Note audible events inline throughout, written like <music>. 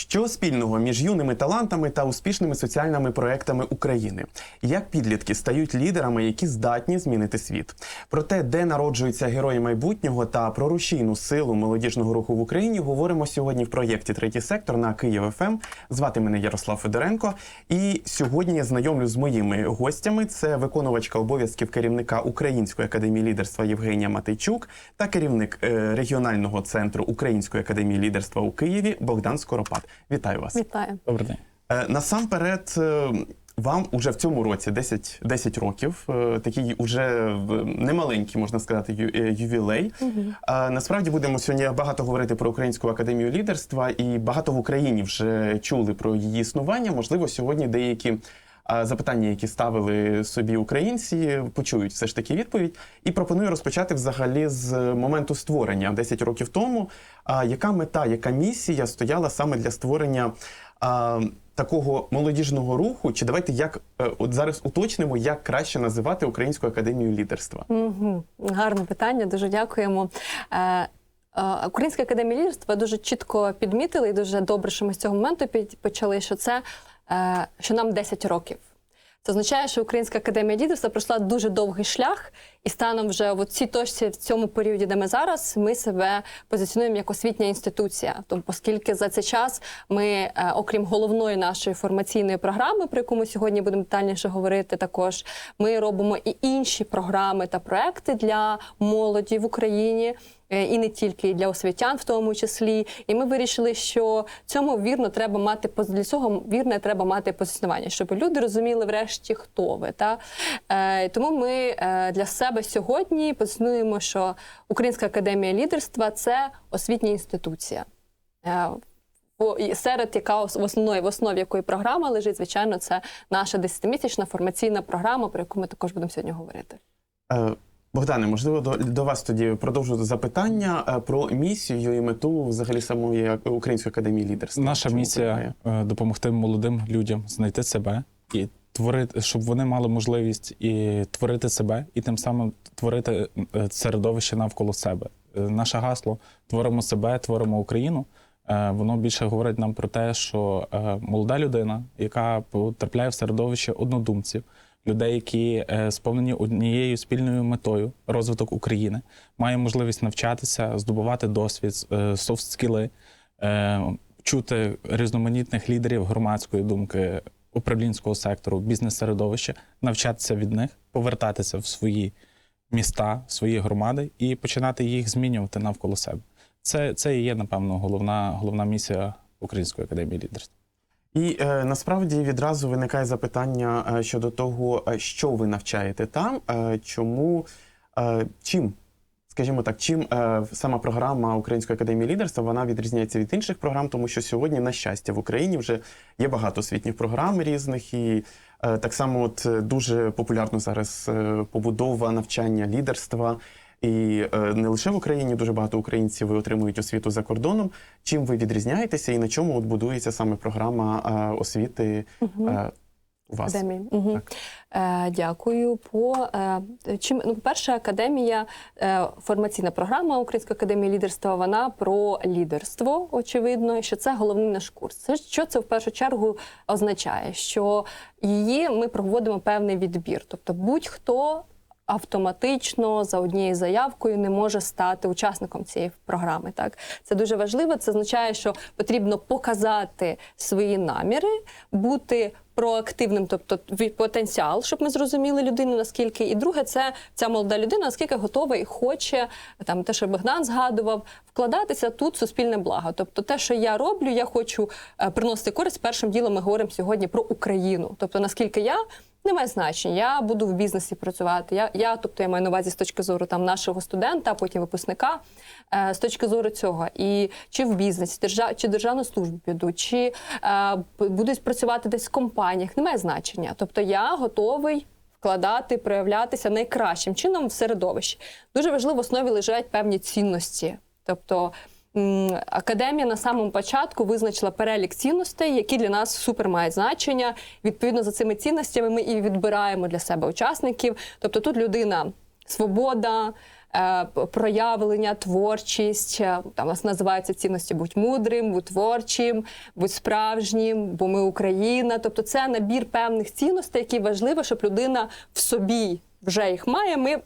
Що спільного між юними талантами та успішними соціальними проектами України? Як підлітки стають лідерами, які здатні змінити світ? Про те, де народжуються герої майбутнього та про рушійну силу молодіжного руху в Україні, говоримо сьогодні в проєкті Третій сектор на Київ ФМ. Звати мене Ярослав Федоренко. І сьогодні я знайомлю з моїми гостями. Це виконувачка обов'язків керівника Української академії лідерства Євгенія Матейчук та керівник е, регіонального центру Української академії лідерства у Києві Богдан Скоропад. Вітаю вас. Вітаю. Добрий день. Е, Насамперед, е, вам уже в цьому році 10, 10 років, е, такий уже е, немаленький, можна сказати, ю- е, ювілей. А Насправді будемо сьогодні багато говорити про Українську академію лідерства, і багато в Україні вже чули про її існування. Можливо, сьогодні деякі. Запитання, які ставили собі українці, почують все ж таки відповідь. І пропоную розпочати взагалі з моменту створення 10 років тому. А яка мета, яка місія стояла саме для створення такого молодіжного руху? Чи давайте як е, от зараз уточнимо, як краще називати Українську академію лідерства? Угу. Гарне питання, дуже дякуємо. Е, е, Українська академія лідерства дуже чітко підмітили, і дуже добре, що ми з цього моменту почали, що це що нам 10 років. Це означає, що Українська академія лідерства пройшла дуже довгий шлях, і станом вже в цій точці, в цьому періоді, де ми зараз, ми себе позиціонуємо як освітня інституція. Тобто, оскільки за цей час ми, е, окрім головної нашої формаційної програми, про яку ми сьогодні будемо детальніше говорити, також ми робимо і інші програми та проекти для молоді в Україні. е, І не тільки для освітян, в тому числі, і ми вирішили, що цьому вірно треба мати для цього вірне треба мати позиціонування, щоб люди розуміли врешті, хто ви. Та е, тому ми е, для себе сьогодні позиціонуємо, що Українська академія лідерства це освітня інституція. Е, серед яка в основної в основі якої програма лежить, звичайно, це наша десятимісячна формаційна програма, про яку ми також будемо сьогодні говорити. Е, Богдане, можливо, до, до вас тоді продовжу запитання про місію і мету взагалі самої Української академії лідерства. Наша Чому місія допомогти молодим людям знайти себе і творити, щоб вони мали можливість і творити себе, і тим самим творити е, середовище навколо себе. Е, Наше гасло творимо себе, творимо Україну. Е, Воно більше говорить нам про те, що молода людина, яка потрапляє в середовище однодумців, людей, які сповнені однією спільною метою розвиток України, має можливість навчатися, здобувати досвід, софт-скіли, чути різноманітних лідерів громадської думки, управлінського сектору, бізнес-середовища, навчатися від них, повертатися в свої міста, в свої громади і починати їх змінювати навколо себе. Це, це і є, напевно, головна, головна місія Української академії лідерства. І е, насправді відразу виникає запитання е, щодо того, е, що ви навчаєте там, е, чому, е, чим, скажімо так, чим е, сама програма Української академії лідерства вона відрізняється від інших програм, тому що сьогодні, на щастя, в Україні вже є багато освітніх програм різних, і е, так само от е, дуже популярно зараз е, побудова навчання лідерства. І е, не лише в Україні дуже багато українців отримують освіту за кордоном. Чим ви відрізняєтеся і на чому от будується саме програма е, освіти е, у вас? Академії. Угу. Е, дякую. По е, чим ну, по-перше, академія, е, формаційна програма Української академії лідерства. Вона про лідерство, очевидно, і що це головний наш курс. Це що це в першу чергу означає? Що її ми проводимо певний відбір, тобто будь-хто. Автоматично за однією заявкою не може стати учасником цієї програми. Так це дуже важливо. Це означає, що потрібно показати свої наміри, бути проактивним, тобто потенціал, щоб ми зрозуміли людину наскільки. І друге, це ця молода людина, наскільки готова і хоче там те, що Богдан згадував, вкладатися тут суспільне благо. Тобто, те, що я роблю, я хочу е, приносити користь. Першим ділом ми говоримо сьогодні про Україну. Тобто, наскільки я. Не має значення. Я буду в бізнесі працювати. Я, я, тобто, я маю на увазі з точки зору там нашого студента, потім випускника, е, з точки зору цього. І чи в бізнесі, держав, чи державну службу піду, чи е, будуть працювати десь в компаніях, немає значення. Тобто я готовий вкладати, проявлятися найкращим чином в середовищі. Дуже важливо в основі лежать певні цінності. Тобто академія на самому початку визначила перелік цінностей, які для нас супер мають значення. Відповідно за цими цінностями ми і відбираємо для себе учасників. Тобто тут людина свобода, е, проявлення, творчість. е, Там нас називаються цінності будь мудрим, будь творчим, будь справжнім, бо ми Україна. Тобто це набір певних цінностей, які важливо, щоб людина в собі вже їх має. Ми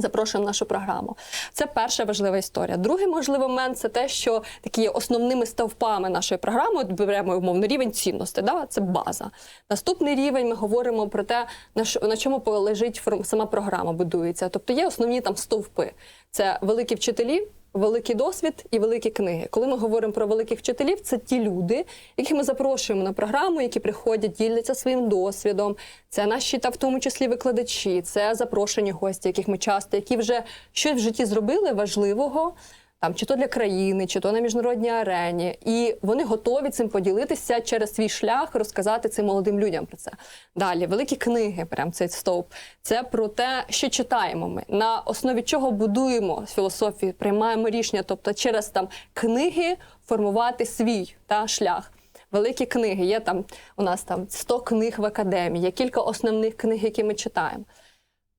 Запрошуємо нашу програму. Це перша важлива історія. Другий можливий момент це те, що такі є основними стовпами нашої програми. От беремо умовно рівень цінностей. Да? Це база. Наступний рівень ми говоримо про те, на що на чому полежить форм- сама програма будується. Тобто є основні там стовпи. Це великі вчителі. Великий досвід і великі книги. Коли ми говоримо про великих вчителів, це ті люди, яких ми запрошуємо на програму, які приходять, діляться своїм досвідом. Це наші та в тому числі викладачі, це запрошені гості, яких ми часто, які вже щось в житті зробили важливого. Там чи то для країни, чи то на міжнародній арені, і вони готові цим поділитися через свій шлях, розказати цим молодим людям про це. Далі великі книги, прям цей стовп. Це про те, що читаємо ми, на основі чого будуємо філософію, приймаємо рішення, тобто через там книги формувати свій та шлях. Великі книги є там. У нас там 100 книг в академії, є кілька основних книг, які ми читаємо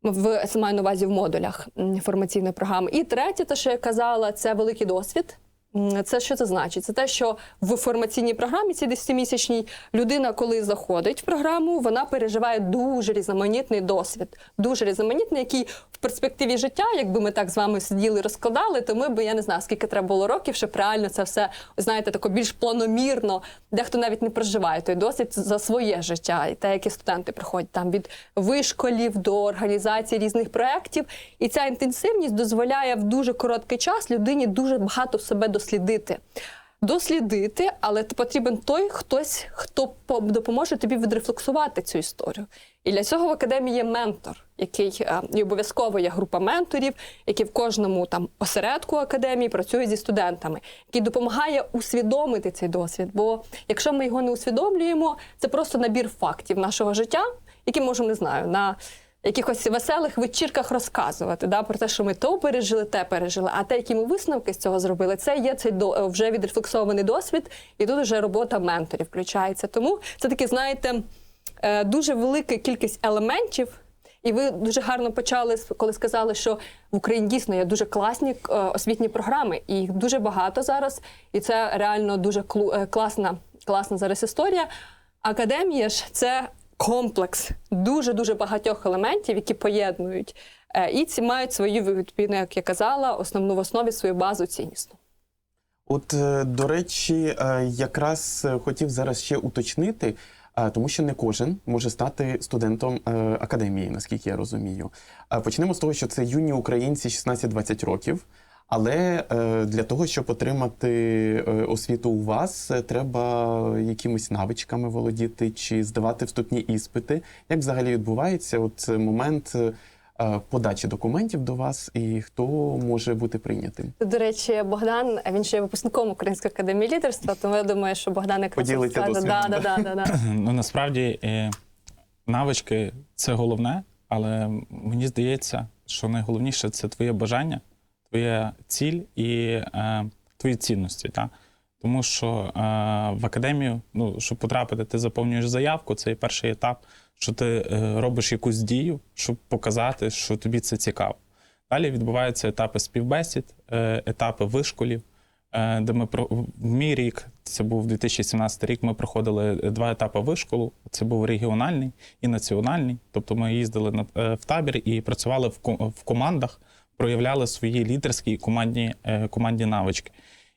в маю на увазі в модулях формаційної програми. І третє, те, що я казала, це великий досвід. Це що це значить? Це те, що в формаційній програмі, цій 10-місячній, людина, коли заходить в програму, вона переживає дуже різноманітний досвід, дуже різноманітний, який в перспективі життя, якби ми так з вами сиділи, розкладали, то ми б я не знаю, скільки треба було років, щоб реально це все знаєте, тако більш планомірно. Дехто навіть не проживає той досвід за своє життя, і те, які студенти приходять там від вишколів до організації різних проєктів. І ця інтенсивність дозволяє в дуже короткий час людині дуже багато себе дослідити. Дослідити, але потрібен той хтось, хто по- допоможе тобі відрефлексувати цю історію. І для цього в академії є ментор, який е, і обов'язково є група менторів, які в кожному там осередку академії працюють зі студентами, який допомагає усвідомити цей досвід. Бо якщо ми його не усвідомлюємо, це просто набір фактів нашого життя, які можемо не знаю на якихось веселих вечірках розказувати да, про те, що ми то пережили, те пережили. А те, які ми висновки з цього зробили, це є цей до е, вже відрефлексований досвід, і тут вже робота менторів включається. Тому це таки, знаєте, е, дуже велика кількість елементів. І ви дуже гарно почали, коли сказали, що в Україні дійсно є дуже класні е, освітні програми, і їх дуже багато зараз. І це реально дуже класна, класна зараз історія. Академія ж це комплекс дуже дуже багатьох елементів, які поєднують. Е, І ці мають свою відповідно, як я казала, основну в основі свою базу ціннісну. От, е, до речі, е, якраз хотів зараз ще уточнити, тому що не кожен може стати студентом академії, наскільки я розумію. Почнемо з того, що це юні українці 16-20 років. Але е, для того, щоб отримати е, освіту у вас, е, треба якимись навичками володіти чи здавати вступні іспити. Як взагалі відбувається от момент подачі документів до вас, і хто може бути прийнятим? До речі, Богдан, він ще є випускником Української академії лідерства, тому я думаю, що Богдан якраз Поділиться досвідом, Да, да, да, да, да. Ну насправді е, навички це головне, але мені здається, що найголовніше це твоє бажання, твоя ціль і е, твої цінності. Та? Тому що е, в академію, ну, щоб потрапити, ти заповнюєш заявку, це перший етап, що ти е, робиш якусь дію, щоб показати, що тобі це цікаво. Далі відбуваються етапи співбесід, е, етапи вишколів, е, де ми про в мій рік, це був 2017 рік. Ми проходили два етапи вишколу. Це був регіональний і національний. Тобто ми їздили на е, в табір і працювали в в командах, проявляли свої лідерські і командні, е, командні навички.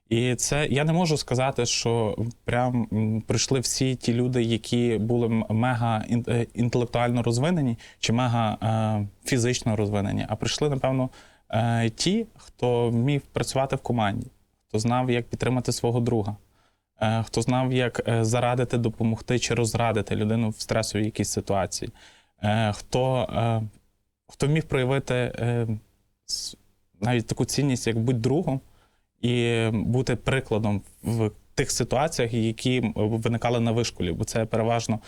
І це я не можу сказати, що прям прийшли всі ті люди, які були мега е, інтелектуально розвинені чи мега е, фізично розвинені, а прийшли, напевно, ті, хто вмів працювати в команді, хто знав, як підтримати свого друга, хто знав, як зарадити, допомогти чи розрадити людину в стресовій якійсь ситуації, хто, хто вмів проявити навіть таку цінність, як будь другом і бути прикладом в тих ситуаціях, які виникали на вишколі, бо це переважно.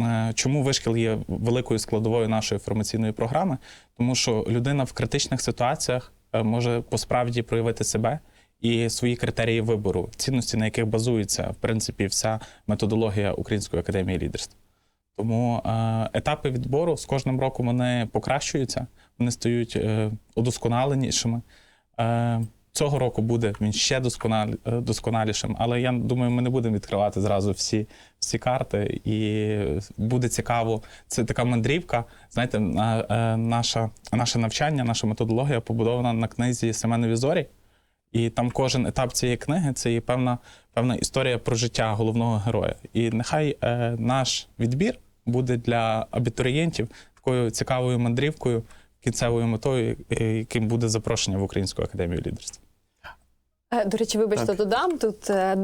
е, Чому вишкіл є великою складовою нашої формаційної програми? Тому що людина в критичних ситуаціях е, може посправді проявити себе і свої критерії вибору, цінності, на яких базується в принципі вся методологія Української академії лідерства. Тому е, етапи відбору з кожним роком вони покращуються, вони стають е, удосконаленішими. Е, цього року буде він ще досконал, е, досконалішим, але я думаю, ми не будемо відкривати зразу всі, всі карти, і буде цікаво. Це така мандрівка. Знаєте, на- наша, наше навчання, наша методологія побудована на книзі Семенові зорі. І там кожен етап цієї книги це є певна, певна історія про життя головного героя. І нехай е, наш відбір буде для абітурієнтів такою цікавою мандрівкою, кінцевою метою, е, яким буде запрошення в Українську академію лідерства. Е, До речі, вибачте, Так. додам. Тут е,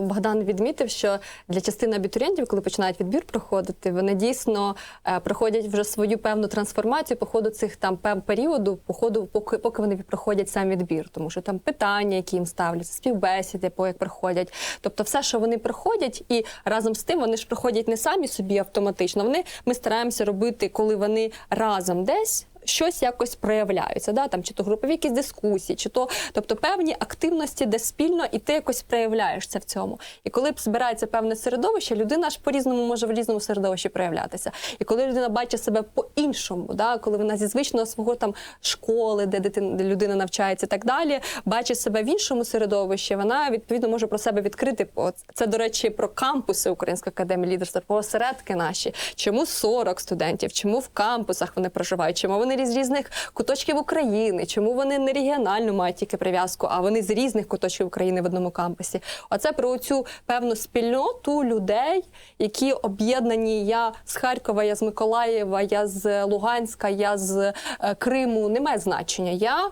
Богдан відмітив, що для частини абітурієнтів, коли починають відбір проходити, вони дійсно проходять вже свою певну трансформацію по ходу цих там періоду, по ходу, поки, поки вони проходять сам відбір, тому що там питання, які їм ставляться, співбесіди, по як проходять. Тобто, все, що вони проходять, і разом з тим вони ж проходять не самі собі автоматично. Вони ми стараємося робити, коли вони разом десь щось якось проявляються, да? там, чи то групові якісь дискусії, чи то тобто певні активності, де спільно, і ти якось проявляєшся в цьому. І коли збирається певне середовище, людина ж по-різному може в різному середовищі проявлятися. І коли людина бачить себе по-іншому, да? коли вона зі звичного свого там школи, де дитина, де людина навчається і так далі, бачить себе в іншому середовищі, вона відповідно може про себе відкрити. Це, до речі, про кампуси Української академії лідерства, про осередки наші. Чому 40 студентів, чому в кампусах вони проживають, чому вони з різних куточків України, чому вони не регіонально мають тільки прив'язку, а вони з різних куточків України в одному кампусі. Оце про цю певну спільноту людей, які об'єднані. Я з Харкова, я з Миколаєва, я з Луганська, я з е, Криму. Немає значення. Я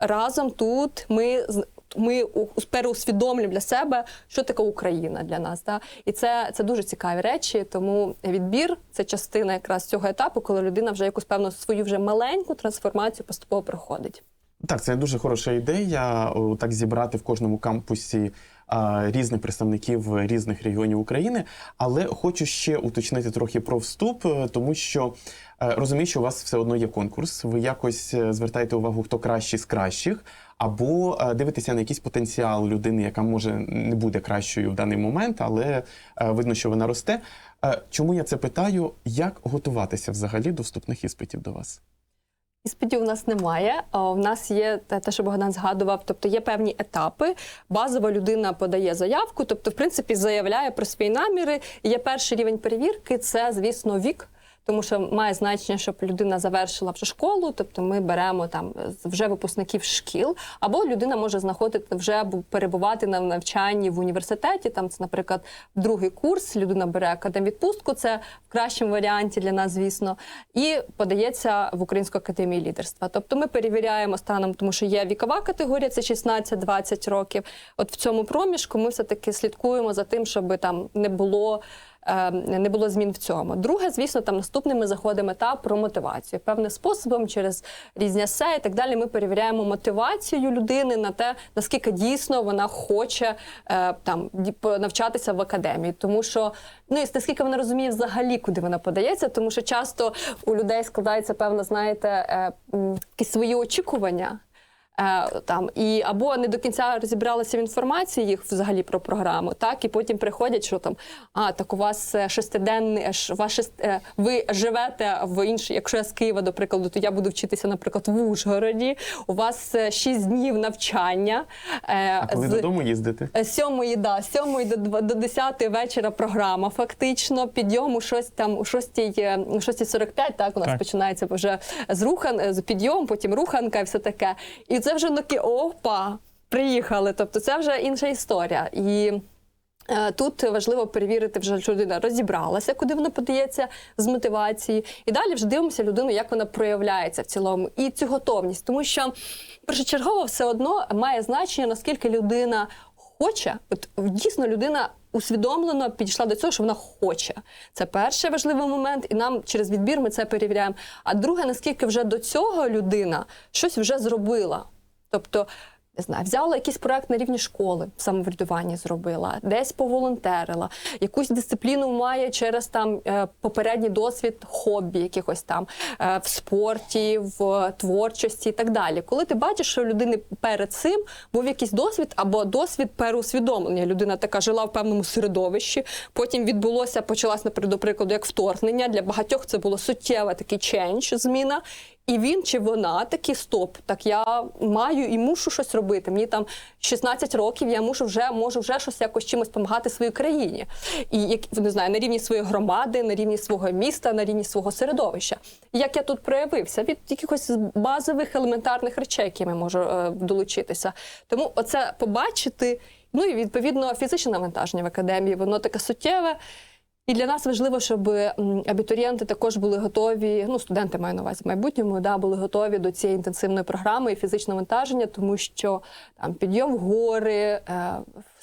разом тут ми ми переусвідомлюємо для себе, що таке Україна для нас. Да? І це, це дуже цікаві речі. Тому відбір це частина якраз цього етапу, коли людина вже якусь певну свою вже маленьку трансформацію поступово проходить. Так, це дуже хороша ідея. Так зібрати в кожному кампусі різних представників різних регіонів України. Але хочу ще уточнити трохи про вступ, е, тому що е, розумію, що у вас все одно є конкурс. Ви якось е, звертаєте увагу, хто кращий з кращих, або е, дивитеся на якийсь потенціал людини, яка може не буде кращою в даний момент, але е, видно, що вона росте. Е, Чому я це питаю? Як готуватися взагалі до вступних іспитів до вас? Іспитів у нас немає. У нас є те, що Богдан згадував. Тобто є певні етапи. Базова людина подає заявку, тобто, в принципі, заявляє про свої наміри. І є перший рівень перевірки це, звісно, вік. Тому що має значення, щоб людина завершила вже школу, тобто ми беремо там вже випускників шкіл, або людина може знаходити вже перебувати на навчанні в університеті. Там це, наприклад, другий курс. Людина бере академвідпустку, це в кращому варіанті для нас, звісно, і подається в Українську академію лідерства. Тобто ми перевіряємо станом, тому що є вікова категорія, це 16-20 років. От в цьому проміжку ми все таки слідкуємо за тим, щоб там не було. Е, Не було змін в цьому. Друге, звісно, там наступний ми заходимо етап про мотивацію. Певним способом, через різні есе і так далі, ми перевіряємо мотивацію людини на те, наскільки дійсно вона хоче е, там навчатися в академії. Тому що ну і наскільки вона розуміє взагалі, куди вона подається, тому що часто у людей складається певно, знаєте, е, якісь свої очікування. Е, там і або не до кінця розібралися в інформації їх взагалі про програму, так і потім приходять, що там а так у вас е, шестиденний е, ваш ви живете в іншій, якщо я з Києва, до прикладу, то я буду вчитися, наприклад, в Ужгороді. У вас шість днів навчання. А коли з- додому їздити? Сьомої, да, сьомої до, до 10 вечора програма. Фактично, підйом у щось там у 6, у 6.45, так, у нас Так. починається вже з рухан, з підйом, потім руханка і все таке. І це вже такі опа, приїхали. Тобто це вже інша історія. І е, Тут важливо перевірити, вже що людина розібралася, куди вона подається з мотивації. І далі вже дивимося людину, як вона проявляється в цілому, і цю готовність. Тому що першочергово все одно має значення, наскільки людина хоче. От дійсно людина усвідомлено підійшла до цього, що вона хоче. Це перший важливий момент, і нам через відбір ми це перевіряємо. А друге, наскільки вже до цього людина щось вже зробила. Тобто не знаю, взяла якийсь проект на рівні школи, самоврядування зробила, десь поволонтерила, якусь дисципліну має через там е, попередній досвід хобі, якихось там е, в спорті, в творчості і так далі. Коли ти бачиш, що людини перед цим був якийсь досвід або досвід переусвідомлення. Людина така жила в певному середовищі, потім відбулося, почалась, наприклад, до прикладу, як вторгнення. Для багатьох це було суттєва такий ченч, зміна. І він чи вона такі стоп, так я маю і мушу щось робити. Мені там 16 років, я мушу вже можу вже щось якось чимось допомагати своїй країні. І як не знаю, на рівні своєї громади, на рівні свого міста, на рівні свого середовища. Як я тут проявився від якихось базових елементарних речей, якими я можу е, долучитися. Тому оце побачити. Ну і відповідно фізичне навантаження в академії, воно таке суттєве. І для нас важливо, щоб абітурієнти також були готові, ну студенти маю на увазі в майбутньому, да, були готові до цієї інтенсивної програми і фізичного вантаження, тому що там підйом в гори, е,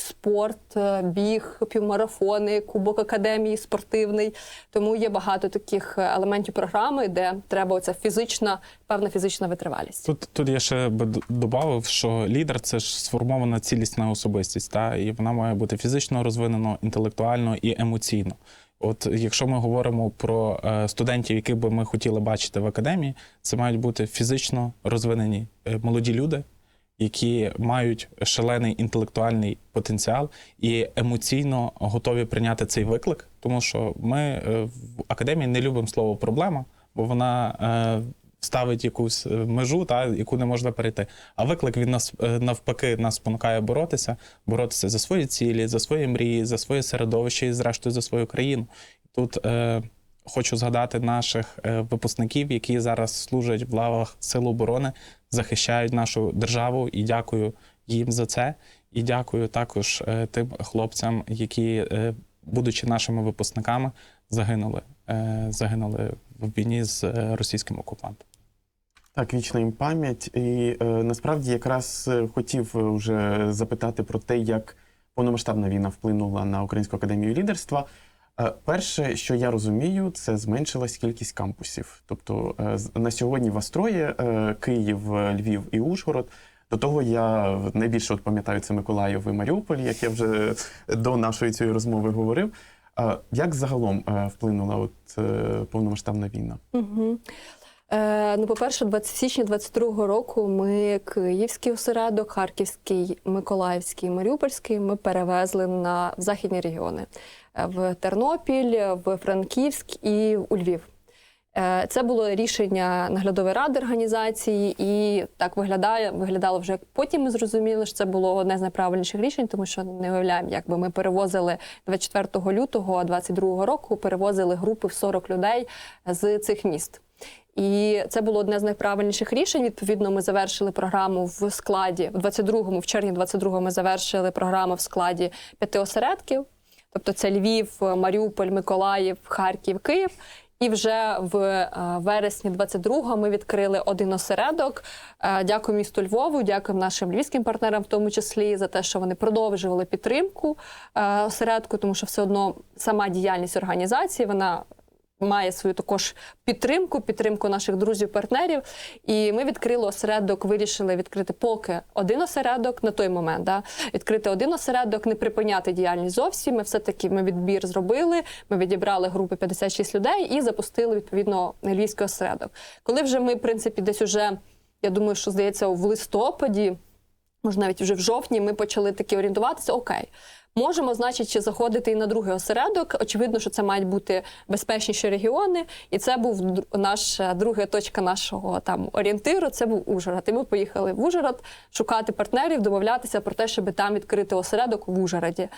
спорт, е, біг, півмарафони, кубок академії спортивний. Тому є багато таких е, елементів програми, де треба оця фізична, певна фізична витривалість. Тут, тут я ще би додав, що лідер це ж сформована цілісна особистість, та і вона має бути фізично розвинена, інтелектуально і емоційно. От якщо ми говоримо про е, студентів, яких би ми хотіли бачити в академії, це мають бути фізично розвинені молоді люди, які мають шалений інтелектуальний потенціал і емоційно готові прийняти цей виклик, тому що ми е, в академії не любимо слово проблема, бо вона е, ставить якусь е, межу, та, яку не можна перейти. А виклик він нас навпаки нас спонукає боротися, боротися за свої цілі, за свої мрії, за своє середовище і, зрештою, за свою країну. Тут хочу згадати наших е, випускників, які зараз служать в лавах Сил оборони, захищають нашу державу, і дякую їм за це. І дякую також е, тим хлопцям, які, е, будучи нашими випускниками, загинули, загинули в війні з російським окупантом. Так, вічна їм пам'ять. І е, насправді якраз хотів вже запитати про те, як повномасштабна війна вплинула на Українську академію лідерства. Е, перше, що я розумію, це зменшилась кількість кампусів. Тобто е, на сьогодні вас троє е, Київ, Львів і Ужгород. До того я найбільше от пам'ятаю це Миколаїв і Маріуполь, як я вже до нашої цієї розмови говорив. Як загалом вплинула от повномасштабна війна? Угу. Е, ну, по-перше, 20 січня 22-го року ми Київський осередок, Харківський, Миколаївський, Маріупольський ми перевезли на в західні регіони Е, в Тернопіль, в Франківськ і у Львів. Е, Це було рішення наглядової ради організації, і так виглядає, виглядало вже потім. Ми зрозуміли, що це було одне з найправильніших рішень, тому що не уявляємо, якби ми перевозили 24 лютого 22 року, перевозили групи в 40 людей з цих міст. І це було одне з найправильніших рішень. Відповідно, ми завершили програму в складі в 22-му, в червні 22-го ми завершили програму в складі п'яти осередків. Тобто це Львів, Маріуполь, Миколаїв, Харків, Київ. І вже в е, вересні 22-го ми відкрили один осередок. Е, Дякую місту Львову, дякую нашим львівським партнерам, в тому числі за те, що вони продовжували підтримку е, осередку, тому що все одно сама діяльність організації вона має свою також підтримку, підтримку наших друзів-партнерів. І ми відкрили осередок, вирішили відкрити поки один осередок на той момент. Да? Відкрити один осередок, не припиняти діяльність зовсім. Ми все-таки ми відбір зробили. Ми відібрали групи 56 людей і запустили відповідно львівський осередок. Коли вже ми, в принципі, десь уже, я думаю, що здається, в листопаді. Може, навіть вже в жовтні ми почали таки орієнтуватися. Окей, можемо, значить, чи заходити і на другий осередок. Очевидно, що це мають бути безпечніші регіони, і це був др- наша друга точка нашого там орієнтиру. Це був Ужгород. І ми поїхали в Ужгород шукати партнерів, домовлятися про те, щоб там відкрити осередок в Ужгороді.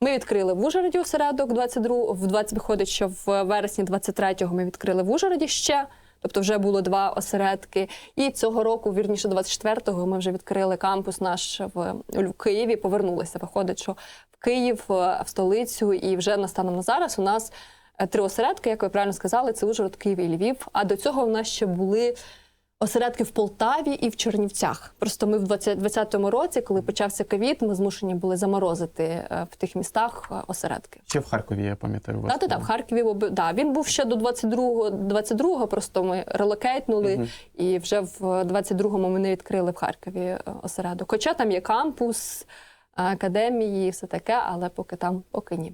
Ми відкрили в Ужгороді осередок 22, в 20 виходить, що в вересні 23-го ми відкрили в Ужгороді ще. Тобто вже було два осередки. І цього року, вірніше, 24-го, ми вже відкрили кампус наш в в Києві. Повернулися. Виходить, що в Київ, е, в столицю, і вже настаном на зараз у нас е, три осередки, як ви правильно сказали, це Ужгород, Київ і Львів. А до цього в нас ще були осередки в Полтаві і в Чернівцях. Просто ми в 2020 році, коли почався ковід, ми змушені були заморозити е, в тих містах е, осередки. Ще в Харкові, я пам'ятаю. Так, так, в Харкові да, він був ще до 22-го, 22-го просто ми релокейтнули, і вже в 22-му ми не відкрили в Харкові е, осередок. Хоча там є кампус, академії, і все таке, але поки там поки ні.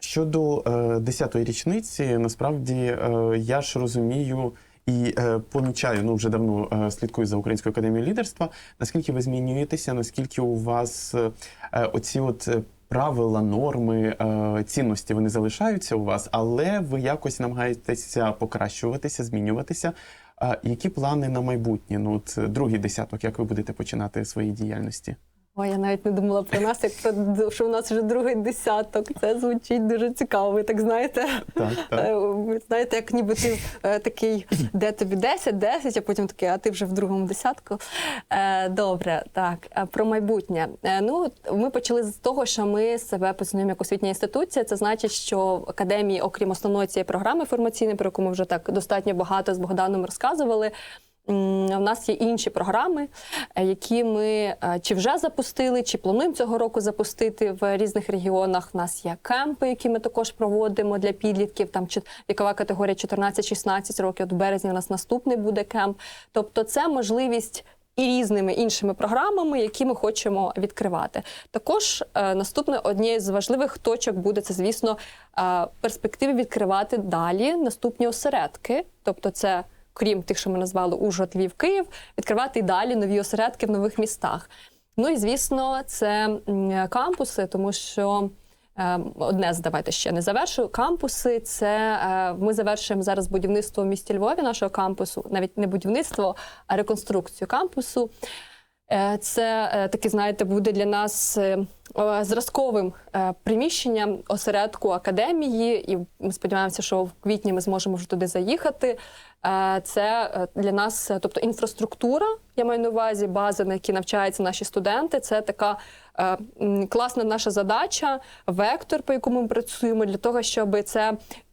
Щодо е, 10-ї річниці, насправді я ж розумію і е, помічаю, ну вже давно е, слідкую за Українською академією лідерства. Наскільки ви змінюєтеся, наскільки у вас е, е, оці от е, правила, норми, е, цінності вони залишаються у вас, але ви якось намагаєтеся покращуватися, змінюватися. А які плани на майбутнє? Ну, от е, другий десяток, як ви будете починати свої діяльності? Ой, я навіть не думала про нас, як про що у нас вже другий десяток. Це звучить дуже цікаво. Ви так знаєте. Так, так. Е, ви Знаєте, як ніби ти е, такий, де тобі 10, 10, а потім такий, а ти вже в другому десятку. Е, Добре, так. Про майбутнє. Ну, ми почали з того, що ми себе позиціонуємо як освітня інституція. Це значить, що в академії, окрім основної цієї програми формаційної, про яку ми вже так достатньо багато з Богданом розказували. У нас є інші програми, е, які ми е, чи вже запустили, чи плануємо цього року запустити в різних регіонах. У нас є кемпи, які ми також проводимо для підлітків. Там вікова категорія 14-16 років. От в березні у нас наступний буде кемп. Тобто, це можливість. І різними іншими програмами, які ми хочемо відкривати. Також е, наступне однією з важливих точок буде це, звісно, е, перспективи відкривати далі наступні осередки. Тобто, це крім тих, що ми назвали Ужгород, Львів, Київ, відкривати і далі нові осередки в нових містах. Ну і звісно, це кампуси, тому що. е, Одне давайте ще не завершу. Кампуси це е, ми завершуємо зараз будівництво в місті Львові нашого кампусу, навіть не будівництво, а реконструкцію кампусу. Е, Це е, таки, знаєте, буде для нас е, зразковим приміщенням осередку академії, і ми сподіваємося, що в квітні ми зможемо вже туди заїхати. Це для нас, тобто інфраструктура, я маю на увазі, база, на якій навчаються наші студенти. Це така класна наша задача, вектор, по якому ми працюємо, для того, щоб це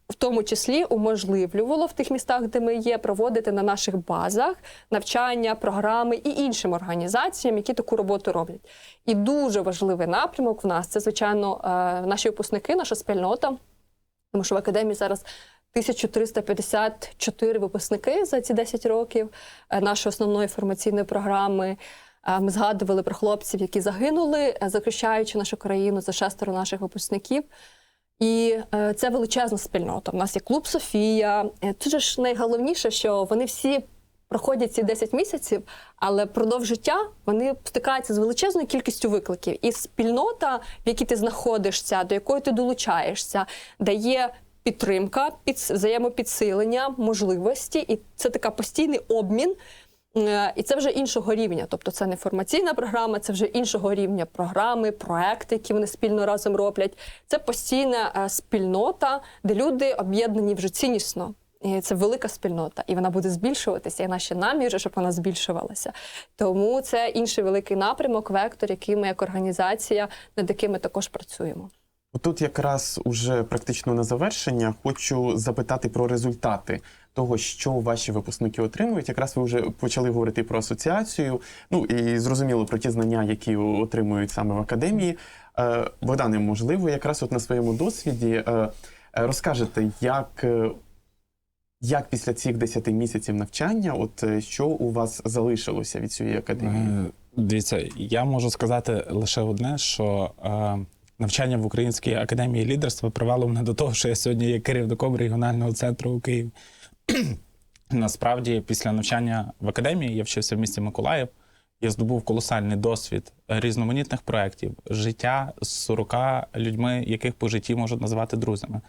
в тому числі уможливлювало в тих містах, де ми є, проводити на наших базах навчання, програми і іншим організаціям, які таку роботу роблять. І дуже важливий напрямок в нас це, звичайно, е, наші випускники, наша спільнота, тому що в академії зараз. 1354 випускники за ці 10 років е, нашої основної формаційної програми. Е, Ми згадували про хлопців, які загинули, захищаючи нашу країну за шестеро наших випускників. І е, це величезна спільнота. У нас є клуб Софія. Е, Тут ж найголовніше, що вони всі проходять ці 10 місяців, але впродовж життя вони стикаються з величезною кількістю викликів. І спільнота, в якій ти знаходишся, до якої ти долучаєшся, дає підтримка, під, взаємопідсилення, можливості, і це така постійний обмін. Е, І це вже іншого рівня. Тобто це не формаційна програма, це вже іншого рівня програми, проекти, які вони спільно разом роблять. Це постійна е, спільнота, де люди об'єднані вже ціннісно. І це велика спільнота, і вона буде збільшуватися, і наші наміри, щоб вона збільшувалася. Тому це інший великий напрямок, вектор, який ми як організація, над яким також працюємо. Тут якраз уже практично на завершення хочу запитати про результати того, що ваші випускники отримують. Якраз ви вже почали говорити про асоціацію. Ну і зрозуміло про ті знання, які отримують саме в академії. Е, Богдане, можливо, якраз от на своєму досвіді е, розкажете, як, е, як після цих 10 місяців навчання, от що у вас залишилося від цієї академії? Дивіться, я можу сказати лише одне, що навчання в Українській академії лідерства привело мене до того, що я сьогодні є керівником регіонального центру у Києві. <clears throat> Насправді, після навчання в академії я вчився в місті Миколаїв. Я здобув колосальний досвід різноманітних проєктів, життя з 40 людьми, яких по житті можуть назвати друзями.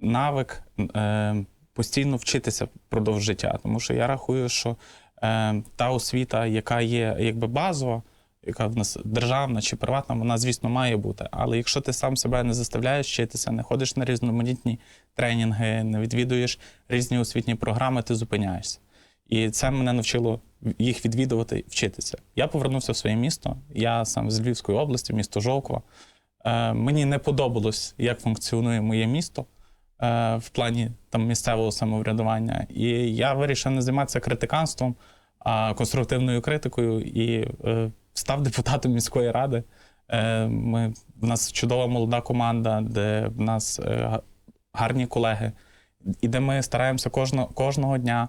Навик е, постійно вчитися впродовж життя. Тому що я рахую, що е, та освіта, яка є якби базова, яка в нас державна чи приватна, вона, звісно, має бути. Але якщо ти сам себе не заставляєш вчитися, не ходиш на різноманітні тренінги, не відвідуєш різні освітні програми, ти зупиняєшся. І це мене навчило їх відвідувати і вчитися. Я повернувся в своє місто. Я сам з Львівської області, місто Жовкова. Е, мені не подобалось, як функціонує моє місто. е, в плані там місцевого самоврядування. І я вирішив не займатися критиканством, а конструктивною критикою і е, став депутатом міської ради. Е, Ми, в нас чудова молода команда, де в нас е, гарні колеги, і де ми стараємося кожного, кожного дня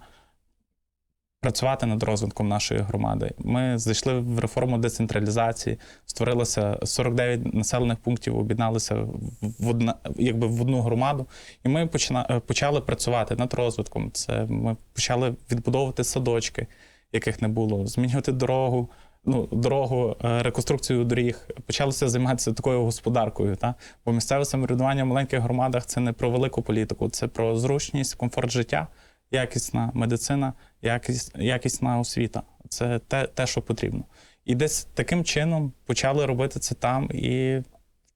працювати над розвитком нашої громади. Ми зайшли в реформу децентралізації, створилося 49 населених пунктів, об'єдналися в, одна, якби в одну громаду, і ми почина, е, почали працювати над розвитком. Це ми почали відбудовувати садочки, яких не було, змінювати дорогу. Ну, дорогу, е, реконструкцію доріг, почалися займатися такою господаркою. Та? Бо місцеве самоврядування в маленьких громадах це не про велику політику, це про зручність, комфорт життя, якісна медицина, якість, якісна освіта. Це те, те, що потрібно. І десь таким чином почали робити це там і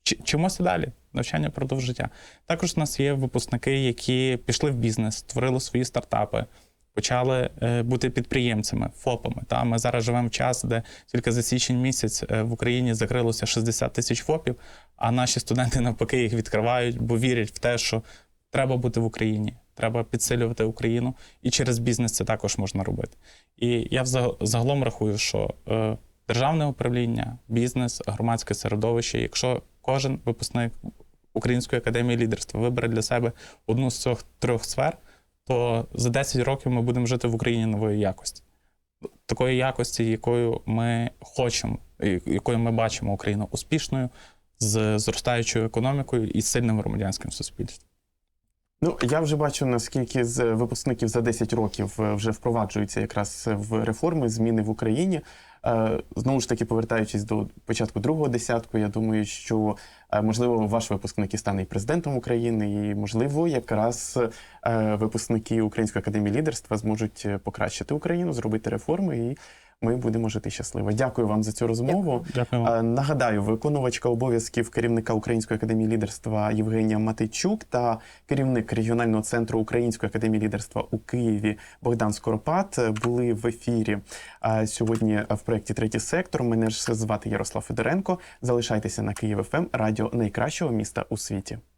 чи- вчимося далі. Навчання продовж життя. Також у нас є випускники, які пішли в бізнес, створили свої стартапи, почали е, бути підприємцями, ФОПами. Та ми зараз живемо в час, де тільки за січень місяць е, в Україні закрилося 60 тисяч ФОПів, а наші студенти навпаки їх відкривають, бо вірять в те, що треба бути в Україні, треба підсилювати Україну, і через бізнес це також можна робити. І я загалом рахую, що е, державне управління, бізнес, громадське середовище, якщо кожен випускник Української академії лідерства вибере для себе одну з цих трьох сфер, то за 10 років ми будемо жити в Україні нової якості. Такої якості, якою ми хочемо, якою ми бачимо Україну успішною, з зростаючою економікою і сильним громадянським суспільством. Ну, я вже бачу, наскільки з випускників за 10 років е, вже впроваджуються якраз в реформи, зміни в Україні. Е, Знову ж таки, повертаючись до початку другого десятку, я думаю, що е, можливо ваш випускник і стане і президентом України, і можливо, якраз е, випускники Української академії лідерства зможуть покращити Україну, зробити реформи, і ми будемо жити щасливо. Дякую вам за цю розмову. Дякую. Е, Нагадаю, виконувачка обов'язків керівника Української академії лідерства Євгенія Матичук та керівник регіонального центру Української академії лідерства у Києві Богдан Скоропад були в ефірі е, сьогодні в проєкті Третій сектор. Мене ж звати Ярослав Федоренко. Залишайтеся на Київ ФМ, радіо найкращого міста у світі.